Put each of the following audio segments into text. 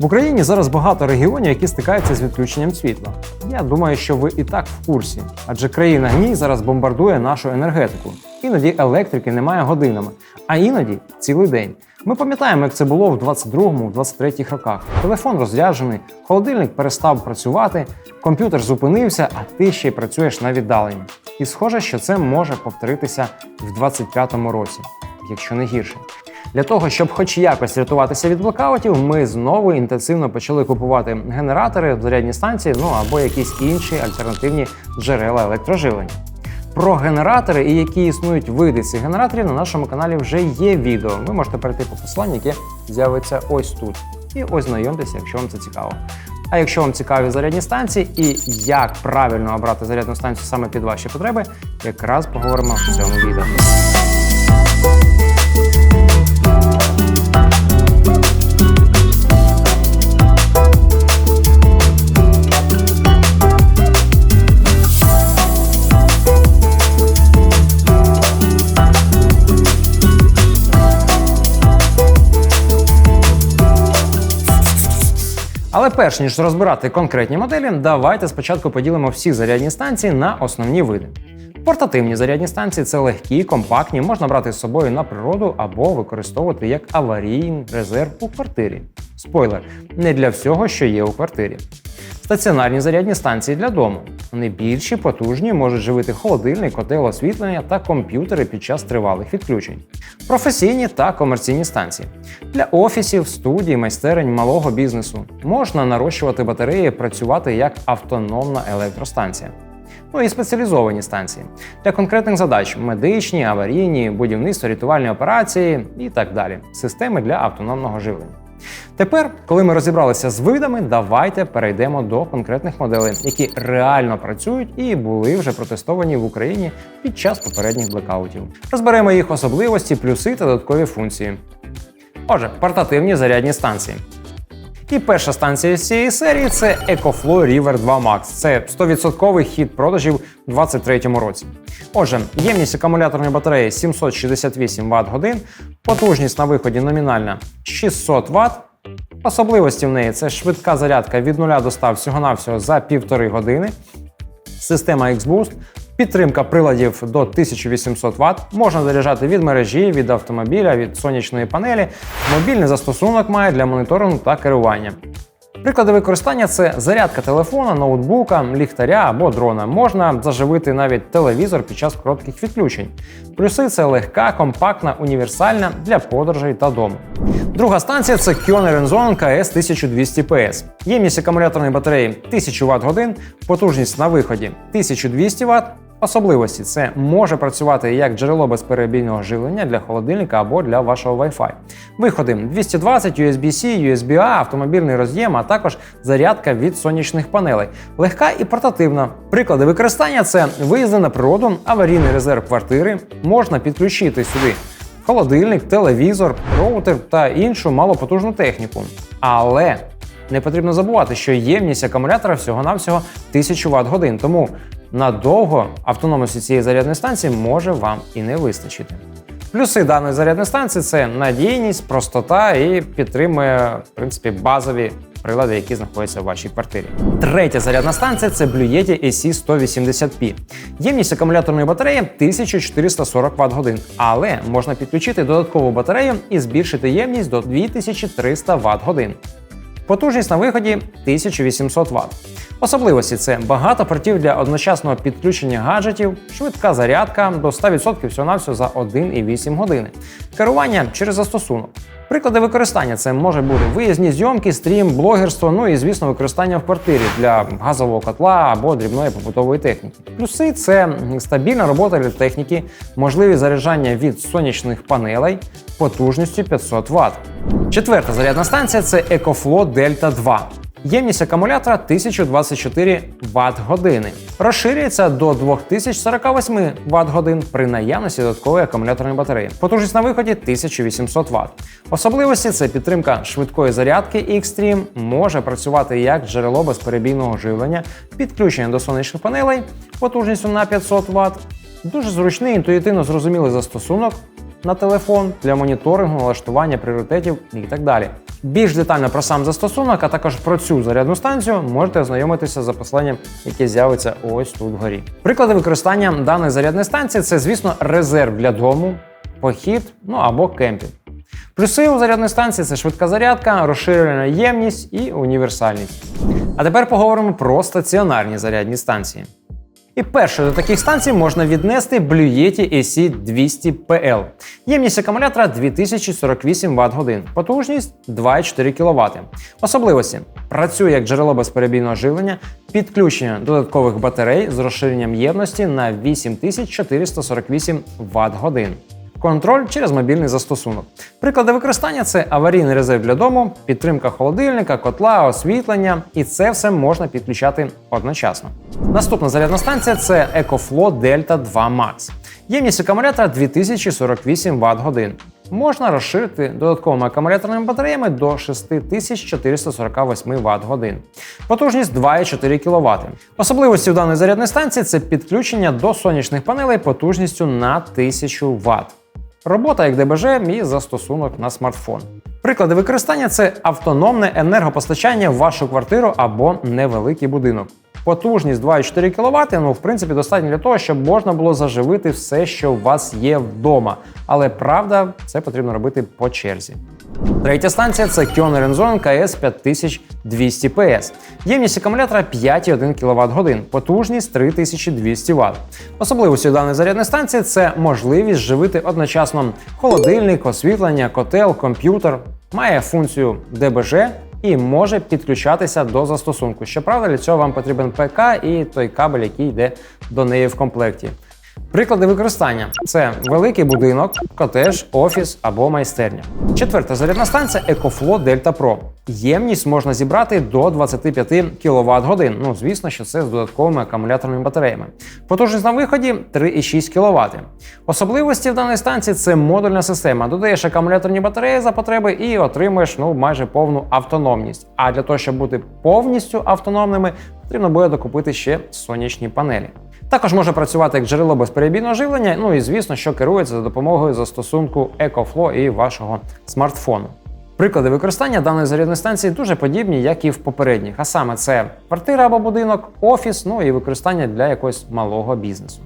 В Україні зараз багато регіонів, які стикаються з відключенням світла. Я думаю, що ви і так в курсі, адже країна гній зараз бомбардує нашу енергетику. Іноді електрики немає годинами, а іноді цілий день. Ми пам'ятаємо, як це було в 22-23 роках. Телефон розряджений, холодильник перестав працювати, комп'ютер зупинився, а ти ще й працюєш на віддаленні. І схоже, що це може повторитися в 25-му році, якщо не гірше. Для того, щоб хоч якось рятуватися від блокаутів, ми знову інтенсивно почали купувати генератори, зарядні станції, ну або якісь інші альтернативні джерела електроживлення. Про генератори і які існують види цих генераторів на нашому каналі вже є відео. Ви можете перейти по посиланню, яке з'явиться ось тут. І ось знайомтеся, якщо вам це цікаво. А якщо вам цікаві зарядні станції і як правильно обрати зарядну станцію саме під ваші потреби, якраз поговоримо в цьому відео. Перш ніж розбирати конкретні моделі, давайте спочатку поділимо всі зарядні станції на основні види. Портативні зарядні станції це легкі, компактні, можна брати з собою на природу або використовувати як аварійний резерв у квартирі. Спойлер, не для всього, що є у квартирі. Стаціонарні зарядні станції для дому. Вони більші, потужні, можуть живити холодильник, котел освітлення та комп'ютери під час тривалих відключень. Професійні та комерційні станції. Для офісів, студій, майстерень малого бізнесу можна нарощувати батареї, працювати як автономна електростанція. Ну і спеціалізовані станції для конкретних задач: медичні, аварійні, будівництво, рятувальні операції і так далі. Системи для автономного живлення. Тепер, коли ми розібралися з видами, давайте перейдемо до конкретних моделей, які реально працюють і були вже протестовані в Україні під час попередніх блекаутів. Розберемо їх особливості, плюси та додаткові функції. Отже, портативні зарядні станції. І перша станція з цієї серії це EcoFlow River 2 Max. Це 100% хід продажів у 2023 році. Отже, ємність акумуляторної батареї 768 Вт годин, потужність на виході номінальна 600 Вт. Особливості в неї це швидка зарядка від 0 до 100 всього-навсього за півтори години. Система X-Boost, підтримка приладів до 1800 Вт, можна заряджати від мережі, від автомобіля, від сонячної панелі. Мобільний застосунок має для моніторингу та керування. Приклади використання це зарядка телефона, ноутбука, ліхтаря або дрона. Можна заживити навіть телевізор під час коротких відключень. Плюси це легка, компактна, універсальна для подорожей та дому. Друга станція це Kioner Enzone KS 1200 PS. Ємність акумуляторної батареї 1000 Вт годин, потужність на виході 1200 Вт. Особливості це може працювати як джерело безперебійного живлення для холодильника або для вашого Wi-Fi. Виходи 220, USB-C, USB-A, автомобільний роз'єм, а також зарядка від сонячних панелей. Легка і портативна. Приклади використання це виїзди на природу, аварійний резерв квартири. Можна підключити сюди холодильник, телевізор, роутер та іншу малопотужну техніку. Але не потрібно забувати, що ємність акумулятора всього-навсього 1000 Вт годин, тому надовго автономності цієї зарядної станції може вам і не вистачити. Плюси даної зарядної станції це надійність, простота і підтримує в принципі базові прилади, які знаходяться в вашій квартирі. Третя зарядна станція це Blue Yeti AC180P. Ємність акумуляторної батареї 1440 Вт годин, але можна підключити додаткову батарею і збільшити ємність до 2300 Вт годин. Потужність на виході 1800 Вт. Особливості це багато портів для одночасного підключення гаджетів, швидка зарядка до 100% всього-навсього за 1,8 години. Керування через застосунок. Приклади використання це може бути виїзні зйомки, стрім, блогерство, ну і звісно, використання в квартирі для газового котла або дрібної побутової техніки. Плюси це стабільна робота для техніки, можливість заряджання від сонячних панелей потужністю 500 Вт. Четверта зарядна станція це EcoFlow Delta 2. Ємність акумулятора 1024 Вт години. Розширюється до 2048 Вт годин при наявності додаткової акумуляторної батареї. Потужність на виході 1800 Вт. Особливості це підтримка швидкої зарядки Xtreme, може працювати як джерело безперебійного живлення, підключення до сонячних панелей потужністю на 500 Вт. Дуже зручний, інтуїтивно зрозумілий застосунок. На телефон для моніторингу, налаштування пріоритетів і так далі. Більш детально про сам застосунок, а також про цю зарядну станцію можете ознайомитися за посиланням, яке з'явиться ось тут вгорі. Приклади використання даної зарядної станції це, звісно, резерв для дому, похід, ну або кемпінг. Плюси у зарядної станції це швидка зарядка, розширена ємність і універсальність. А тепер поговоримо про стаціонарні зарядні станції. І перше до таких станцій можна віднести Blue Yeti AC200PL. Ємність акумулятора 2048 Вт годин, потужність 2,4 кВт. Особливості працює як джерело безперебійного живлення, підключення додаткових батарей з розширенням ємності на 8448 Вт годин. Контроль через мобільний застосунок. Приклади використання це аварійний резерв для дому, підтримка холодильника, котла, освітлення, і це все можна підключати одночасно. Наступна зарядна станція це EcoFlow Delta 2 Max. Ємність акумулятора 2048 Вт годин. Можна розширити додатковими акумуляторними батареями до 6448 Вт годин. Потужність 2,4 кВт. Особливості в даної зарядної станції це підключення до сонячних панелей потужністю на 1000 Вт. Робота як ДБЖ і застосунок на смартфон. Приклади використання це автономне енергопостачання в вашу квартиру або невеликий будинок. Потужність 2,4 кВт, ну, в принципі, достатньо для того, щоб можна було заживити все, що у вас є вдома. Але правда, це потрібно робити по черзі. Третя станція це Kioner Enzone KS 5200 PS. Ємність акумулятора 5,1 кВт годин, потужність 3200 Вт. Особливістю даної зарядної станції це можливість живити одночасно холодильник, освітлення, котел, комп'ютер. Має функцію ДБЖ і може підключатися до застосунку. Щоправда, для цього вам потрібен ПК і той кабель, який йде до неї в комплекті. Приклади використання це великий будинок, котеж, офіс або майстерня. Четверта зарядна станція EcoFlow Delta Pro. Ємність можна зібрати до 25 кВт годин. Ну, звісно, що це з додатковими акумуляторними батареями. Потужність на виході 3,6 кВт. Особливості в даної станції це модульна система. Додаєш акумуляторні батареї за потреби і отримуєш ну, майже повну автономність. А для того, щоб бути повністю автономними, потрібно буде докупити ще сонячні панелі. Також може працювати як джерело безперебійного живлення, ну і звісно, що керується за допомогою застосунку EcoFlow і вашого смартфону. Приклади використання даної зарядної станції дуже подібні, як і в попередніх. А саме це квартира або будинок, офіс, ну і використання для якогось малого бізнесу.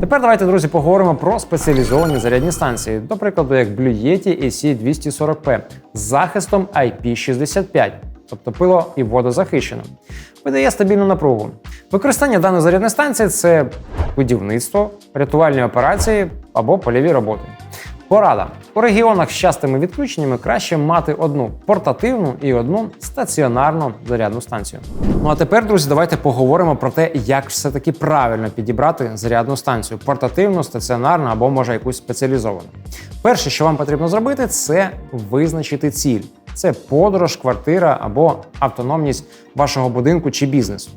Тепер давайте, друзі, поговоримо про спеціалізовані зарядні станції, до прикладу, як Blue Yeti AC240P з захистом IP65 тобто пило і водозахищеним. Видає стабільну напругу. Використання даної зарядної станції це будівництво, рятувальні операції або польові роботи. Порада. У регіонах з частими відключеннями краще мати одну портативну і одну стаціонарну зарядну станцію. Ну а тепер, друзі, давайте поговоримо про те, як все-таки правильно підібрати зарядну станцію портативну, стаціонарну або може якусь спеціалізовану. Перше, що вам потрібно зробити, це визначити ціль. Це подорож, квартира або автономність вашого будинку чи бізнесу.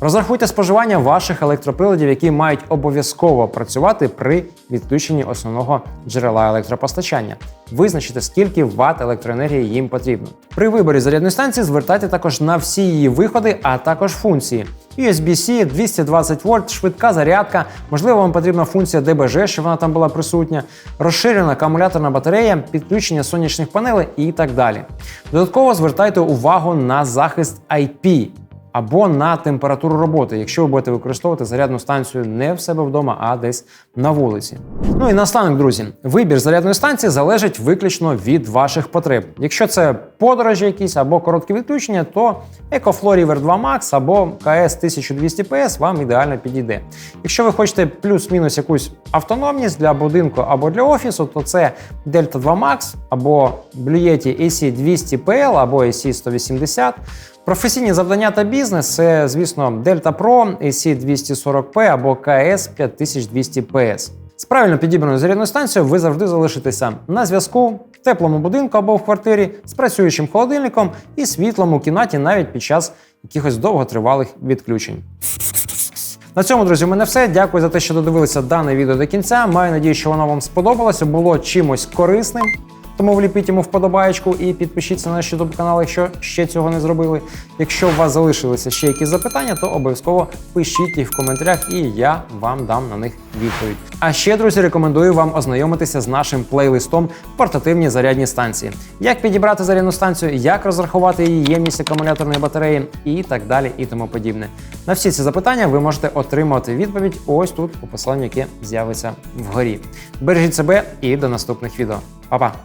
Розрахуйте споживання ваших електроприладів, які мають обов'язково працювати при відключенні основного джерела електропостачання. Визначте, скільки ватт електроенергії їм потрібно. При виборі зарядної станції звертайте також на всі її виходи, а також функції. USB-C, 220 вольт, швидка зарядка, можливо, вам потрібна функція DBG, щоб вона там була присутня, розширена акумуляторна батарея, підключення сонячних панелей і так далі. Додатково звертайте увагу на захист IP або на температуру роботи, якщо ви будете використовувати зарядну станцію не в себе вдома, а десь на вулиці. Ну і наостанок, друзі, вибір зарядної станції залежить виключно від ваших потреб. Якщо це подорожі якісь або короткі відключення, то EcoFlow River 2 Max або KS 1200 PS вам ідеально підійде. Якщо ви хочете плюс-мінус якусь автономність для будинку або для офісу, то це Delta 2 Max або Blue Yeti AC 200 PL або AC 180. Професійні завдання та бізнес це, звісно, Delta Pro, AC240P або KS 5200 PS. З правильно підібраною зарядною станцією ви завжди залишитеся на зв'язку в теплому будинку або в квартирі з працюючим холодильником і світлом у кімнаті навіть під час якихось довготривалих відключень. На цьому, друзі, у мене все. Дякую за те, що додивилися дане відео до кінця. Маю надію, що воно вам сподобалося, було чимось корисним. Тому вліпіть йому вподобаєчку і підпишіться на наш YouTube канал, якщо ще цього не зробили. Якщо у вас залишилися ще якісь запитання, то обов'язково пишіть їх в коментарях, і я вам дам на них відповідь. А ще, друзі, рекомендую вам ознайомитися з нашим плейлистом портативні зарядні станції. Як підібрати зарядну станцію, як розрахувати її ємність акумуляторної батареї і так далі, і тому подібне. На всі ці запитання ви можете отримати відповідь ось тут у посиланні, яке з'явиться вгорі. Бережіть себе і до наступних відео. 好吧。